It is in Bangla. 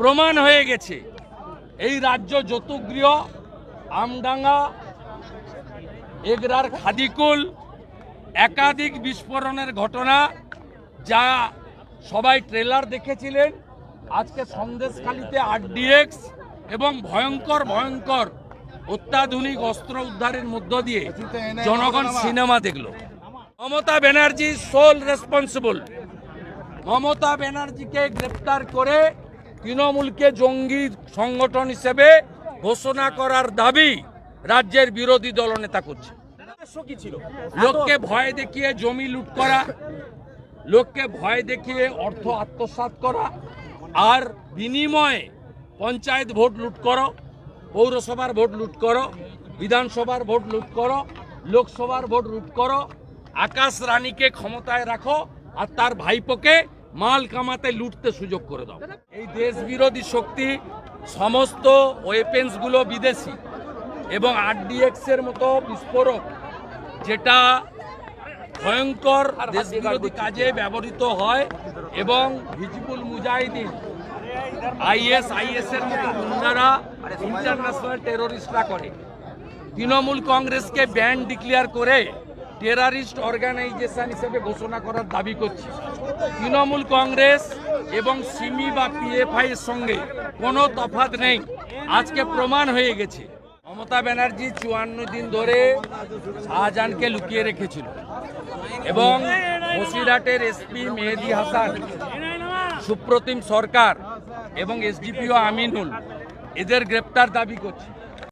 প্রমাণ হয়ে গেছে। এই রাজ্য যতুগৃহ আমডাঙ্গা, এগরার খাদিকুল, একাধিক বিস্ফোরণের ঘটনা যা সবাই ট্রেলার দেখেছিলেন। আজকে সন্দেশখালিতে আরডিএক্স এবং ভয়ঙ্কর ভয়ঙ্কর অত্যাধুনিক অস্ত্র উদ্ধারের মধ্য দিয়ে জনগণ সিনেমা দেখল। Mamata Banerjee sole responsible. Mamata ব্যানার্জিকে গ্রেপ্তার করে তৃণমূলকে জঙ্গি সংগঠন হিসেবে ঘোষণা করার দাবি রাজ্যের বিরোধী দলনেতা করছে। লোককে ভয় দেখিয়ে জমি লুট করা লোককে ভয় দেখিয়ে অর্থ আত্মসাৎ করা আর বিনিময়ে পঞ্চায়েত ভোট লুট করো পৌরসভার ভোট লুট করো বিধানসভার ভোট লুট করো লোকসভার ভোট লুট করো আকাশ রানীকে ক্ষমতায় রাখো আর তার ভাইপোকে মাল কামাতে লুটতে সুযোগ করে দাও। এই দেশ বিরোধী শক্তি সমস্ত ওয়েপেন্সগুলো বিদেশি এবং আরডিএক্স এর মতো বিস্ফোরক যেটা ভয়ঙ্কর দেশ বিরোধী কাজে ব্যবহৃত হয় এবং হিজবুল মুজাহিদিন আইএস আইএস এর মতো গুন্ডারা ইন্টারন্যাশনাল টেরোরিস্টরা করে। তৃণমূল কংগ্রেসকে ব্যান ডিক্লেয়ার করে টেরারিস্ট অর্গানাইজেশন হিসেবে ঘোষণা করার দাবি করছি। তৃণমূল কংগ্রেস এবং সিমি বা পিএফআই এর সঙ্গে কোনো তফাৎ নেই। আজকে প্রমাণ হয়ে গেছে। মমতা ব্যানার্জি চুয়ান্ন দিন ধরে শাহজাহানকে লুকিয়ে রেখেছিল এবং বসিরহাটের এসপি মেহেদি হাসান, সুপ্রতিম সরকার এবং এসডিপিও আমিনুল এদের গ্রেপ্তার দাবি করছে।